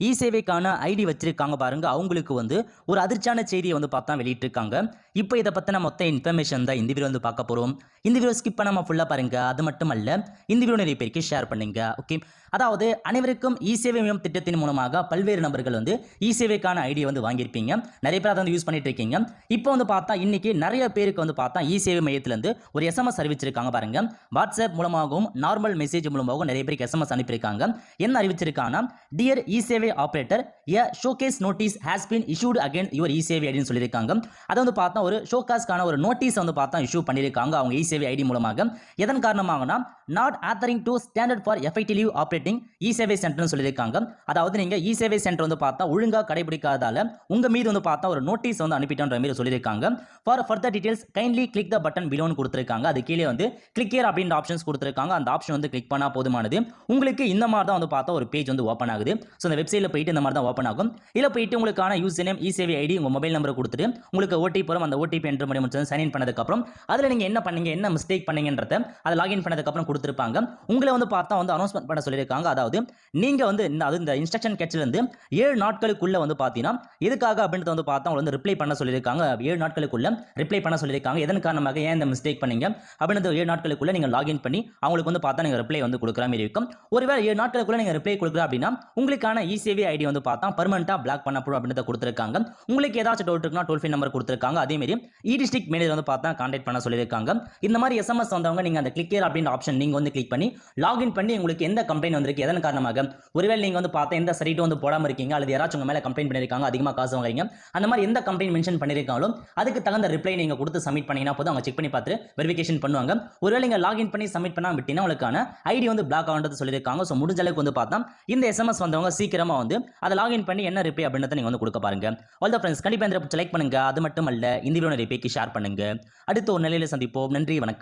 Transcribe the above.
இ சேவைக்கான ஐடி வச்சிருக்காங்க பாருங்க. அவங்களுக்கு வந்து ஒரு அதிர்ச்சியான செய்தியை வந்து பார்த்தா வெளியிட்டிருக்காங்க. இப்போ இதை பற்றின மொத்த இன்ஃபர்மேஷன் தான் இந்த வீடியோ வந்து பார்க்க போகிறோம் இந்த வீடியோ ஸ்கிப் பண்ணாமல் ஃபுல்லாக பாருங்க. அது மட்டும் அல்ல இந்த வீடியோ நிறைய பேருக்கு ஷேர் பண்ணுங்க. ஓகே அதாவது அனைவருக்கும் இ சேவை மையம் திட்டத்தின் மூலமாக பல்வேறு நபர்கள் வந்து இ சேவைக்கான ஐடியை வந்து வாங்கியிருப்பீங்க. நிறைய பேர் அதை வந்து யூஸ் பண்ணிட்டு இருக்கீங்க. இப்போ வந்து பார்த்தா இன்னைக்கு நிறைய பேருக்கு வந்து பார்த்தா இ சேவை மையத்திலேருந்து ஒரு எஸ்எம்எஸ் அறிவிச்சிருக்காங்க பாருங்க. வாட்ஸ்அப் மூலமாகவும் நார்மல் மெசேஜ் மூலமாகவும் நிறைய பேருக்கு எஸ்எம்எஸ் அனுப்பியிருக்காங்க. என்ன அறிவிச்சிருக்காங்கன்னா dear e Sevai operator a showcase notice has been issued again your e Sevai ஐடின்னு சொல்லியிருக்காங்க. அதை வந்து பார்த்தா ஒரு ஷோகாஸ்க்கான ஒரு நோட்டீஸ் வந்து பார்த்தா இஷ்யூ பண்ணியிருக்காங்க அவங்க இ சேவை ஐடி மூலமாக. எதன் காரணமாகனா not adhering to standard for effective operating e Sevai சென்டர்னு சொல்லியிருக்காங்க. அதாவது நீங்கள் இ சேவை சென்டர் வந்து பார்த்தா ஒழுங்காக கடைபிடிக்காதால உங்கள் மீது வந்து பார்த்தா ஒரு நோட்டீஸ் வந்து அனுப்பிட்டோன்ற மாதிரி சொல்லியிருக்காங்க. For further details kindly click the button பிலோன்னு கொடுத்துருக்காங்க. அது கீழே வந்து கிளிக் here அப்படின்ற ஆப்ஷன்ஸ் கொடுத்துருக்காங்க. அந்த ஆப்ஷன் வந்து கிளிக் பண்ணால் போதுமானது. உங்களுக்கு இந்த மாதிரி தான் வந்து பார்த்தா ஒரு பேஜ் வந்து ஓப்பன் ஆகுது. ஸோ அந்த வெப்சைட்டில் போயிட்டு இந்த மாதிரி தான் ஓப்பன் ஆகும். இதில் போயிட்டு உங்களுக்கான யூஸ் நேம் இ சேவை ஐடி உங்கள் மொபைல் நம்பரை கொடுத்துட்டு உங்களுக்கு ஓடிபி வரும். அந்த ஓடிபி என்ட்ரு பண்ணி முடிச்சு சைன் இன் பண்ணதுக்கப்புறம் அதில் நீங்கள் என்ன பண்ணீங்க என்ன மிஸ்டேக் பண்ணீங்கன்றத அதை லாகின் பண்ணதுக்கப்புறம் கொடுத்துருப்பாங்க. உங்களை வந்து பார்த்தா வந்து அனௌன்ஸ்மெண்ட் பண்ண சொல்லியிருக்காங்க. அதாவது நீங்கள் வந்து இந்த அது இந்த இன்ஸ்ட்ரக்ஷன் கேட்சிலேருந்து ஏழு நாட்களுக்குள்ளே வந்து பார்த்தீங்கன்னா எதுக்காக அப்படின்றத வந்து பார்த்தா உங்களை வந்து ரிப்ளை பண்ண சொல்லியிருக்காங்க. ஏழு நாட்களுக்குள்ளே ரிப்ளை பண்ண சொல்லியிருக்காங்க. எதன் காரணமாக ஏன் இந்த மிஸ்டேக் பண்ணீங்க? அப்படின்றது ஏழு நாட்களுக்குள்ளே நீங்கள் லாகின் பண்ணி அவங்களுக்கு வந்து பார்த்தா நீங்கள் ரிப்ளை வந்து கொடுக்குற மாதிரி இருக்கும். ஒருவேளை ஏழு நாட்களுக்குள்ளே நீங்கள் ரிப்ளை கொடுக்குற அப்படின்னா உங்களுக்கான இ சேவை ஐடி வந்து பார்த்தா பர்மனெண்ட்டாக பிளாக் பண்ணப்படும் அப்படின்றத கொடுத்துருக்காங்க. உங்களுக்கு ஏதாச்சும் டவுட் இருக்குன்னா டோல் ஃப்ரீ நம்பர் கொடுத்துருக்காங்க. அதேமாரி இ டிஸ்ட்ரிக்ட் மேனேஜர் வந்து பார்த்தா கான்டாக்ட் பண்ண சொல்லியிருக்காங்க. இந்த மாதிரி எஸ்எம்எஸ் வந்தவங்க நீங்கள் அந்த கிளிக்கர் அப்படின்ற ஆப்ஷன் நீங்கள் வந்து கிளிக் பண்ணி லாகின் பண்ணி உங்களுக்கு எந்த கம்ப்ளைண்ட் வந்திருக்கு எதன் காரணமாக? ஒருவேளை நீங்கள் வந்து பார்த்தா எந்த சரிட்டு வந்து போடாமல் இருக்கீங்க அல்லது யாராச்சும் உங்கள் மேலே கம்ப்ளைண்ட் பண்ணியிருக்காங்க அதிகமாக காசு வாங்குறீங்க அந்த மாதிரி எந்த கம்ப்ளைண்ட் மென்ஷன் பண்ணியிருக்காலும் அதுக்கு தகுந்த ரிப்ளை நீங்கள் கொடுத்து சப்மிட் பண்ணீங்கன்னா போதும் அவங்க செக் பண்ணி பார்த்து வெரிஃபிகேஷன் பண்ணுவாங்க. ஒருவேளை நீங்கள் லாகின் பண்ணி சப்மிட் பண்ணாம விட்டீங்கன்னா உங்களுக்கான ஐடி வந்து பிளாக் ஆகுன்றது சொல்லியிருக்காங்க. ஸோ முடிஞ்ச அளவுக்கு வந்து பார்த்தா இந்த எஸ்எம்எஸ் வந்தவங்க சீக்கிரமாக வந்து அதை லாகின் பண்ணி என்ன ரிப்ளை அப்படின்றத நீங்கள் வந்து கொடுக்க பாருங்க. ஆல் த ஃப்ரெண்ட்ஸ் கண்டிப்பாக இந்த லைக் பண்ணுங்க. அது மட்டும் அல்ல இந்த வீடியோ நிறைய பேருக்கு ஷேர் பண்ணுங்க. அடுத்த ஒரு நிலையில சந்திப்போம். நன்றி வணக்கம்.